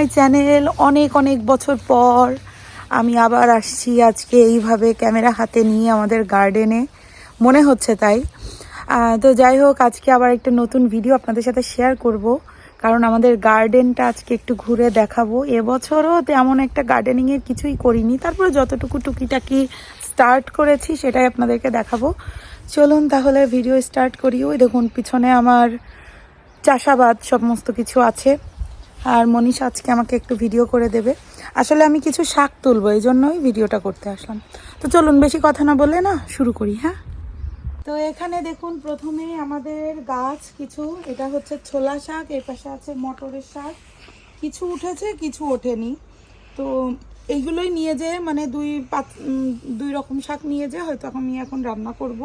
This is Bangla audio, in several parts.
My channel. অনেক অনেক বছর পর আমি আবার আসছি আজকে এইভাবে ক্যামেরা হাতে নিয়ে আমাদের গার্ডেনে। মনে হচ্ছে তাই। তো যাই হোক, আজকে আবার একটা নতুন ভিডিও আপনাদের সাথে শেয়ার করব। কারণ আমাদের গার্ডেনটা আজকে একটু ঘুরে দেখাবো। এবছরও তেমন একটা গার্ডেনিংয়ের কিছুই করিনি। তারপরে যতটুকু টুকিটাকি স্টার্ট করেছি, সেটাই আপনাদেরকে দেখাবো। চলুন তাহলে ভিডিও স্টার্ট করি। ওই দেখুন, পিছনে আমার চাষাবাদ সমস্ত কিছু আছে। আর মনীষ আজকে আমাকে একটু ভিডিও করে দেবে। আসলে আমি কিছু শাক তুলবো, এই জন্যই ভিডিওটা করতে আসলাম। তো চলুন, বেশি কথা না বলে না, শুরু করি হ্যাঁ? তো এখানে দেখুন, প্রথমে আমাদের গাছ কিছু, এটা হচ্ছে ছোলা শাক, এর পাশে আছে মটরের শাক। কিছু উঠেছে, কিছু ওঠেনি। তো এইগুলোই নিয়ে যেয়ে মানে দুই পাত দুই রকম শাক নিয়ে যেয়ে হয়তো আমি এখন রান্না করব।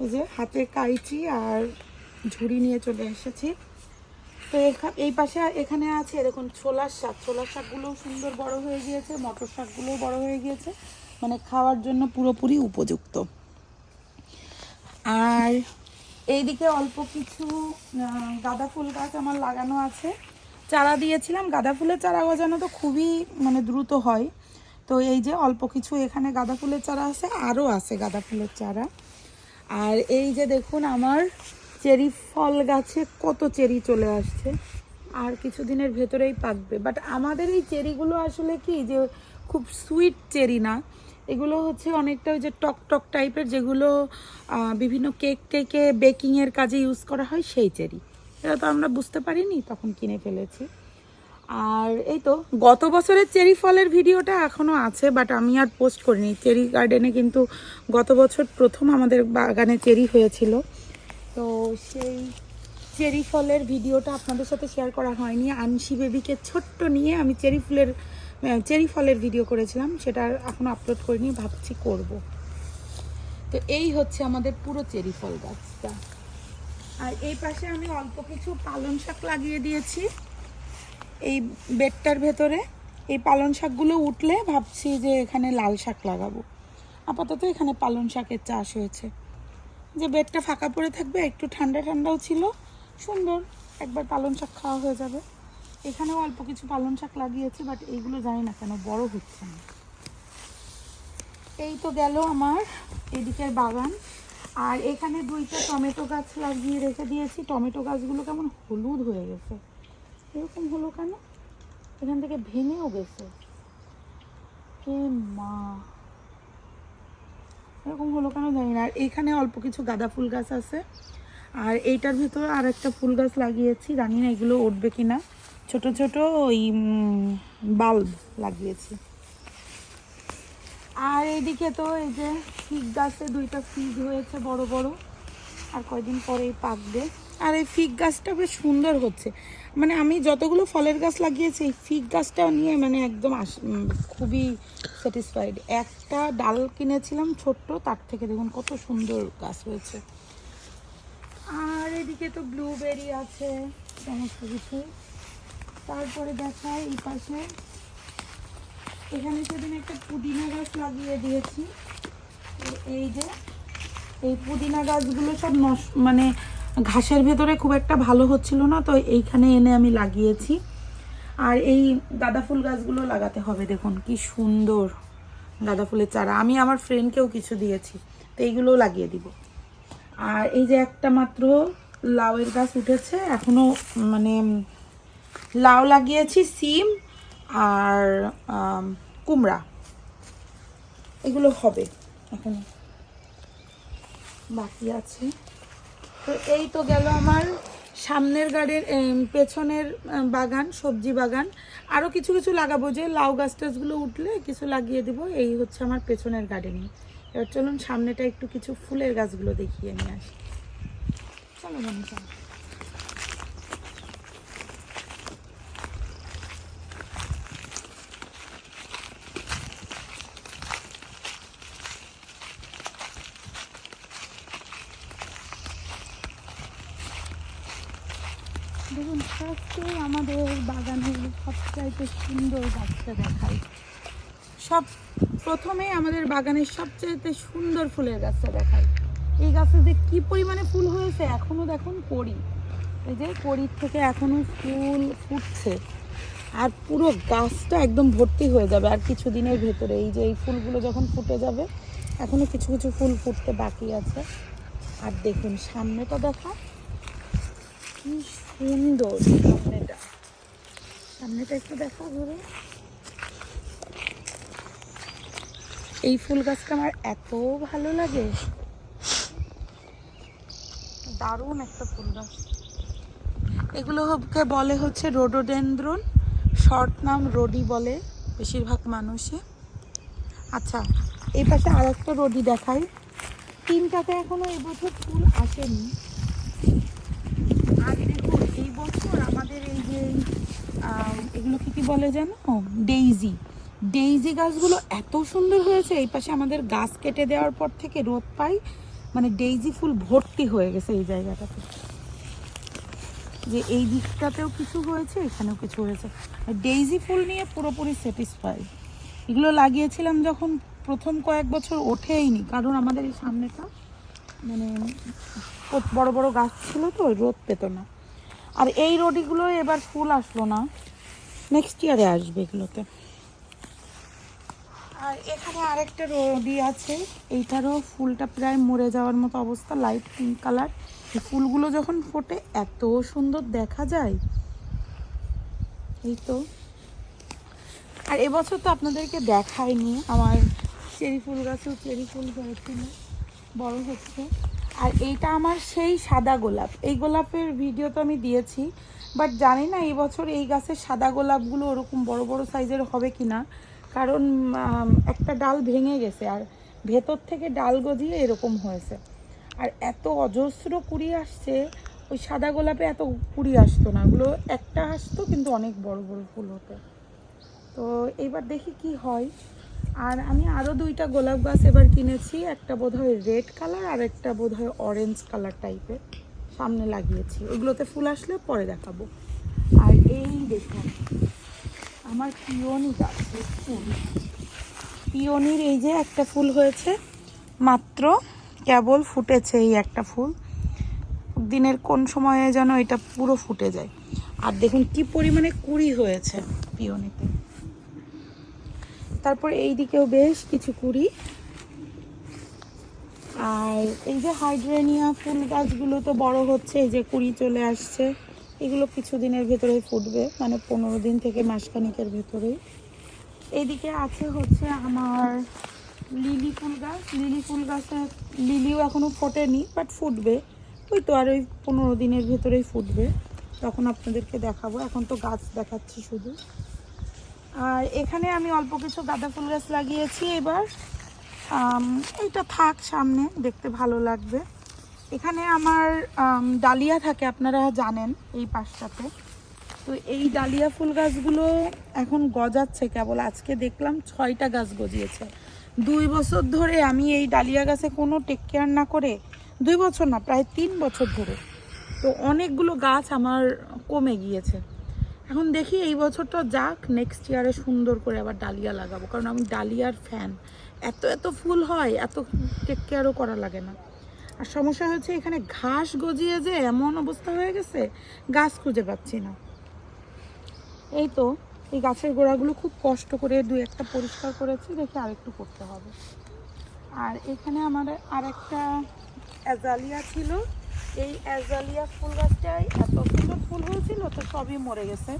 এই যে হাতে কাইচি আর ঝুড়ি নিয়ে চলে এসেছি। তো এই পাশে এখানে আছে, দেখুন, ছোলার শাক। ছোলার শাকগুলোও সুন্দর বড় হয়ে গিয়েছে, মটর শাকগুলোও বড় হয়ে গিয়েছে মানে খাওয়ার জন্য পুরোপুরি উপযুক্ত। আর এইদিকে অল্প কিছু গাঁদা ফুল গাছ আমার লাগানো আছে। চারা দিয়েছিলাম, গাঁদা ফুলের চারা গজানো তো খুবই মানে দ্রুত হয়। তো এই যে অল্প কিছু এখানে গাঁদা ফুলের চারা আছে, আরও আছে গাঁদা ফুলের চারা। আর এই যে দেখুন, আমার চেরি ফল গাছে কত চেরি চলে আসছে। আর কিছুদিনের ভেতরেই পাকবে। বাট আমাদের এই চেরিগুলো আসলে কি, যে খুব সুইট চেরি না, এগুলো হচ্ছে অনেকটা ওই যে টক টক টাইপের যেগুলো বিভিন্ন কেক টেকে বেকিংয়ের কাজে ইউজ করা হয়, সেই চেরি। এটা তো আমরা বুঝতে পারিনি, তখন কিনে ফেলেছি। আর এই তো, গত বছরের চেরি ফলের ভিডিওটা এখনও আছে বাট আমি আর পোস্ট করিনি। চেরি গার্ডেনে কিন্তু গত বছর প্রথম আমাদের বাগানে চেরি হয়েছিল। তো সেই চেরি ফলের ভিডিওটা আপনাদের সাথে শেয়ার করা হয়নি। আনসি বেবিকে ছোট্ট নিয়ে আমি চেরি ফুলের চেরি ফলের ভিডিও করেছিলাম, সেটা এখনও আপলোড করিনি, ভাবছি করব। তো এই হচ্ছে আমাদের পুরো চেরি ফল গাছটা। আর এই পাশে আমি অল্প কিছু পালং শাক লাগিয়ে দিয়েছি। এই বেডটার ভেতরে এই পালং শাকগুলো উঠলে ভাবছি যে এখানে লাল শাক লাগাবো। আপাতত এখানে পালং শাকের চাষ হয়েছে। যে বেডটা ফাঁকা পড়ে থাকবে, একটু ঠান্ডা ঠান্ডাও ছিল, সুন্দর। একবার পালং শাক খাওয়া হয়ে যাবে। এখানেও অল্প কিছু পালং শাক লাগিয়েছি বাট এইগুলো জানি না কেন, বড় হচ্ছে না। এই তো গেল আমার এদিকের বাগান। আর এখানে দুইটা টমেটো গাছ লাগিয়ে রেখে দিয়েছি। টমেটো গাছগুলো কেমন হলুদ হয়ে গেছে। এরকম হলো কেন? এখান থেকে ভেঙেও গেছে। এ মা। এরকম হলো কেন জানি না। আর এখানে অল্প কিছু গাঁদা ফুল গাছ আছে। আর এইটার ভিতরে আর একটা ফুল গাছ লাগিয়েছি। জানি না এগুলো উঠবে কিনা। ছোট ছোট ওই বাল্ব লাগিয়েছি। আর এইদিকে তো এই যে ফিগ গাছে দুইটা ফিগ হয়েছে বড় বড়। আর কয়দিন পরেই পাকবে। আর এই ফিগ গাছটা বেশ সুন্দর হচ্ছে। মানে আমি যতগুলো ফলের গাছ লাগিয়েছি, এই ফিগ গাছটাও নিয়ে মানে একদম খুবই স্যাটিসফাইড একটা ডাল কিনেছিলাম ছোট্ট, তার থেকে দেখুন কত সুন্দর গাছ হয়েছে আর এদিকে তো ব্লুবেরি আছে, সমস্ত কিছু। তারপরে দেখায় এই পাশে, এখানে সেদিন একটা পুদিনা গাছ লাগিয়ে দিয়েছি। এই যে, এই পুদিনা গাছগুলো সব নষ্ট মানে ঘাসের ভেতরে খুব একটা ভালো হচ্ছিল না, তো এইখানে এনে আমি লাগিয়েছি। আর এই গাঁদা ফুল গাছগুলো লাগাতে হবে, দেখুন কি সুন্দর গাঁদা ফুলের চারা। আমি আমার ফ্রেন্ডকেও কিছু দিয়েছি, তো এইগুলোও লাগিয়ে দিব। আর এই যে একটা মাত্র লাউয়ের গাছ উঠেছে এখনও মানে লাউ লাগিয়েছি, সিম আর কুমড়া। এগুলো হবে, এখন বাকি আছে। তো এই তো গেল আমার সামনের গাড়ির পেছনের বাগান, সবজি বাগান। আরও কিছু কিছু লাগাবো যে লাউ গাছ টাছগুলো উঠলে কিছু লাগিয়ে দেবো, এই হচ্ছে আমার পেছনের গার্ডেনিং এবার চলুন সামনেটা একটু কিছু ফুলের গাছগুলো দেখিয়ে নিয়ে আসি। চলো মনে চলো দেখুন ফার্স্টে আমাদের বাগানের সবচাইতে সুন্দর গাছটা দেখাই। সব প্রথমে আমাদের বাগানের সবচাইতে সুন্দর ফুলের গাছটা দেখাই। এই গাছে যে কী পরিমাণে ফুল হয়েছে এখনও দেখুন কড়ি। এই যে কড়ির থেকে এখনও ফুল ফুটছে। আর পুরো গাছটা একদম ভর্তি হয়ে যাবে। আর কিছু দিনের ভেতরে এই যে এই ফুলগুলো যখন ফুটে যাবে এখনও কিছু কিছু ফুল ফুটতে বাকি আছে। আর দেখুন, সামনেটা দেখা। কি সুন্দর সামনেটা। সামনেটা একটু দেখা ঘুরে এই ফুল গাছটা আমার এত ভালো লাগে। দারুণ একটা ফুল গাছ। এগুলোকে বলে হচ্ছে রোডোডেন্দ্রন শর্ট নাম রোডি বলে বেশিরভাগ মানুষই আচ্ছা এই পাশে আর একটা রোডি দেখাই। তিনটাতে এখনও এবছর ফুল আসেনি আর দেখুন এই বছর আমাদের এই যে আহ, এগুলো কি কি বলে জানো ডেইজি। ডেইজি গাছগুলো এত সুন্দর হয়েছে এই পাশে আমাদের গাছ কেটে দেওয়ার পর থেকে রোদ পাই। মানে ডেইজি ফুল ভর্তি হয়ে গেছে এই জায়গাটাতে। যে এই দিকটাতেও কিছু হয়েছে এখানেও কিছু হয়েছে। ডেইজি ফুল নিয়ে পুরোপুরি স্যাটিসফাই এগুলো লাগিয়েছিলাম যখন প্রথম কয়েক বছর ওঠেইনি কারণ আমাদের এই সামনেটা মানে বড় বড় গাছ ছিল তো রোদ পেত না। আর এই রোডিগুলো এবার ফুল আসলো না। নেক্সট ইয়ারে আসবে এগুলোতে। আর এখানে আরেকটা রোডি আছে। এইটারও ফুলটা প্রায় মরে যাওয়ার মতো অবস্থা লাইট পিঙ্ক কালার ফুলগুলো যখন ফোটে, এত সুন্দর দেখা যায়। এই তো। আর এবছর তো আপনাদেরকে দেখায়নি আমার চেরি ফুল গাছেও চেরি ফুল হয়েছিল বড় হচ্ছে। আর এইটা আমার সেই সাদা গোলাপ। এই গোলাপের ভিডিও তো আমি দিয়েছি বাট জানি না এই বছর এই গাছের সাদা গোলাপগুলো ওরকম বড় বড় সাইজের হবে কি না কারণ একটা ডাল ভেঙে গেছে আর ভেতর থেকে ডাল গজিয়ে এরকম হয়েছে। আর এত অজস্র কুড়ি আসছে, ওই সাদা গোলাপে এত কুড়ি আসতো না। ওগুলো একটা আসতো কিন্তু অনেক বড় বড় ফুল হতো। তো এইবার দেখি কি হয়। আর আমি আরও দুইটা গোলাপ গাছ এবার কিনেছি। একটা বোধহয় রেড কালার আর একটা বোধহয় অরেঞ্জ কালার টাইপের সামনে লাগিয়েছি। ওগুলোতে ফুল আসলে পরে দেখাবো। আর এই দেখুন, আমার পিওনি গাছের ফুল। পিওনির এই যে একটা ফুল হয়েছে, মাত্র কেবল ফুটেছে এই একটা ফুল। দিনের কোন সময়ে যেন এটা পুরো ফুটে যায়। আর দেখুন কি পরিমাণে কুড়ি হয়েছে পিওনিতে। তারপর এই দিকেও বেশ কিছু কুড়ি। আর এই যে হাইড্রেনিয়া ফুল গাছগুলো তো বড় হচ্ছে, এই যে কুড়ি চলে আসছে, এগুলো কিছু দিনের ভেতরেই ফুটবে মানে পনেরো দিন থেকে মাসখানিকের ভেতরেই। এইদিকে আছে হচ্ছে আমার লিলি ফুল গাছ। লিলি ফুল গাছে লিলিও এখনও ফোটেনি বাট ফুটবে। ওই তো আর ওই পনেরো দিনের ভেতরেই ফুটবে। তখন আপনাদেরকে দেখাবো। এখন তো গাছ দেখাচ্ছি শুধু। আর এখানে আমি অল্প কিছু গাঁদা ফুল গাছ লাগিয়েছি এবার। এইটা থাক সামনে, দেখতে ভালো লাগবে। এখানে আমার ডালিয়া থাকে, আপনারা জানেন এই পাশটাতে। তো এই ডালিয়া ফুল গাছগুলো এখন গজাচ্ছে কেবল। আজকে দেখলাম ছয়টা গাছ গজিয়েছে। দুই বছর ধরে আমি এই ডালিয়া গাছে কোনো টেক কেয়ার না করে, দুই বছর না, প্রায় তিন বছর ধরে। তো অনেকগুলো গাছ আমার কমে গিয়েছে। এখন দেখি এই বছরটা যাক নেক্সট ইয়ারে সুন্দর করে আবার ডালিয়া লাগাবো, কারণ আমি ডালিয়ার ফ্যান এত এত ফুল হয়, এত টেক কেয়ারও করা লাগে না। আর সমস্যা হচ্ছে এখানে ঘাস গজিয়ে যে এমন অবস্থা হয়ে গেছে, গাছ খুঁজে পাচ্ছি না। এই তো, এই গাছের গোড়াগুলো খুব কষ্ট করে দু একটা পরিষ্কার করেছি, দেখি আরেকটু করতে হবে। আর এখানে আমার আর একটা অ্যাজালিয়া ছিল। এই অ্যাজালিয়া ফুল গাছটাই এত সুন্দর ফুল হয়েছিল, তো সবই মরে গেছে।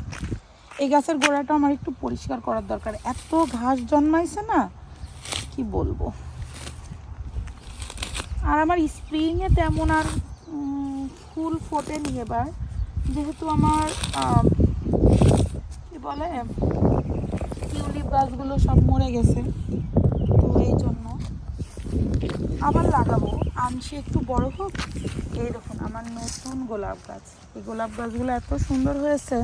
এই গাছের গোড়াটা আমার একটু পরিষ্কার করার দরকার। এত ঘাস জন্মাইছে না, কি বলব? আর আমার স্প্রিংয়ে তেমন আর ফুল ফোটেনি এবার। যেহেতু আমার কি বলে, টিউলিপ গাছগুলো সব মরে গেছে। আবার লাগাবো। আনছি একটু বড় হোক। এই দেখুন, আমার নতুন গোলাপ গাছ। এই গোলাপ গাছগুলো এত সুন্দর হয়েছে।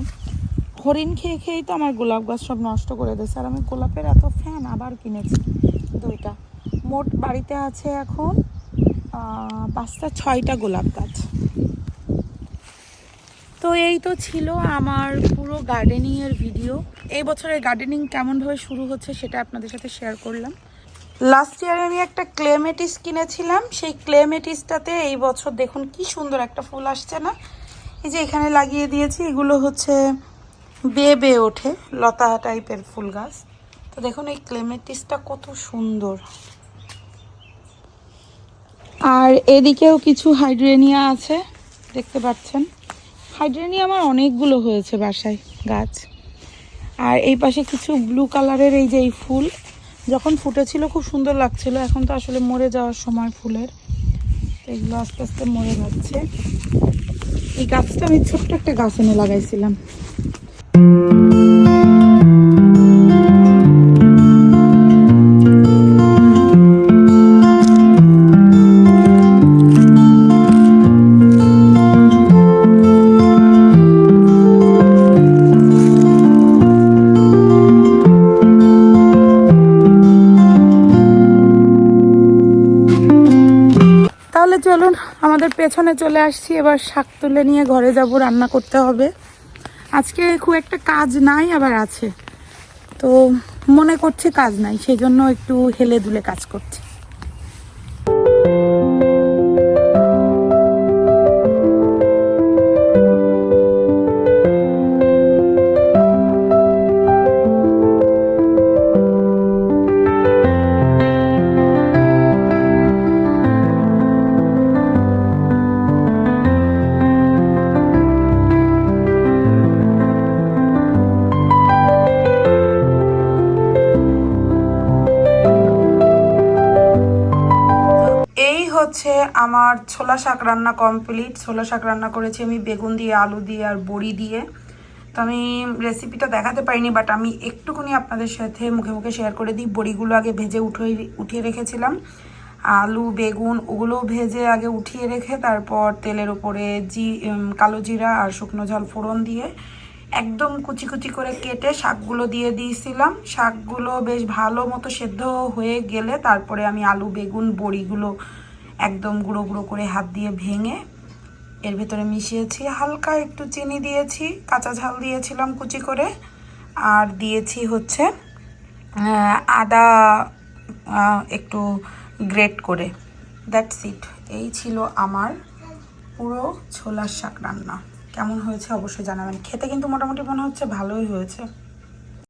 হরিণ খেয়ে খেয়েই তো আমার গোলাপ গাছ সব নষ্ট করে দিয়েছে। আর আমি গোলাপের এত ফ্যান আবার কিনেছি দুইটা। মোট বাড়িতে আছে এখন পাঁচটা, ছয়টা গোলাপ গাছ। তো এই তো ছিল আমার পুরো গার্ডেনিংয়ের ভিডিও এই বছরের গার্ডেনিং কেমনভাবে শুরু হচ্ছে সেটা আপনাদের সাথে শেয়ার করলাম। লাস্ট ইয়ারে আমি একটা ক্লেমেটিস কিনেছিলাম। সেই ক্লেমেটিসটাতে এই বছর দেখুন কি সুন্দর একটা ফুল আসছে না? এই যে এখানে লাগিয়ে দিয়েছি, এগুলো হচ্ছে বেয়ে বেয়ে ওঠে, লতা টাইপের ফুল গাছ। তো দেখুন এই ক্লেমেটিসটা কত সুন্দর। আর এদিকেও কিছু হাইড্রেনিয়া আছে, দেখতে পাচ্ছেন। হাইড্রেনিয়া আমার অনেকগুলো হয়েছে বাসায় গাছ। আর এই পাশে কিছু ব্লু কালারের এই যে এই ফুল যখন ফুটেছিল খুব সুন্দর লাগছিল, এখন তো আসলে মরে যাওয়ার সময় ফুলের। এগুলো আস্তে আস্তে মরে যাচ্ছে। এই গাছটা আমি ছোট্ট একটা গাছ এনে লাগাইছিলাম। পেছনে চলে আসছি, এবার শাক তুলে নিয়ে ঘরে যাব, রান্না করতে হবে। আজকে খুব একটা কাজ নাই আবার আছে। তো মনে করছি কাজ নাই, সেই জন্য একটু হেলে দুলে কাজ করছি। আমার ছোলা শাক রান্না কমপ্লিট ছোলা শাক রান্না করেছি আমি, বেগুন দিয়ে, আলু দিয়ে আর বড়ি দিয়ে। তো আমি রেসিপিটা দেখাতে পারিনি বাট আমি একটুখানি আপনাদের সাথে মুখে মুখে শেয়ার করে দিই। বড়িগুলো আগে ভেজে উঠে, উঠিয়ে রেখেছিলাম। আলু, বেগুন ওগুলো ভেজে আগে উঠিয়ে রেখে তারপর তেলের উপরে জি কালো জিরা আর শুকনো ঝাল ফোড়ন দিয়ে একদম কুচি কুচি করে কেটে শাকগুলো দিয়ে দিয়েছিলাম। শাকগুলো বেশ ভালো মতো সেদ্ধ হয়ে গেলে তারপরে আমি আলু, বেগুন, বড়িগুলো একদম গুঁড়ো গুঁড়ো করে হাত দিয়ে ভেঙে এর ভেতরে মিশিয়েছি। হালকা একটু চিনি দিয়েছি, কাঁচা ঝাল দিয়েছিলাম কুচি করে। আর দিয়েছি হচ্ছে আদা একটু গ্রেট করে। দ্যাটস ইট এই ছিল আমার পুরো ছোলার শাক রান্না। কেমন হয়েছে অবশ্যই জানাবেন। খেতে কিন্তু মোটামুটি মনে হচ্ছে ভালোই হয়েছে।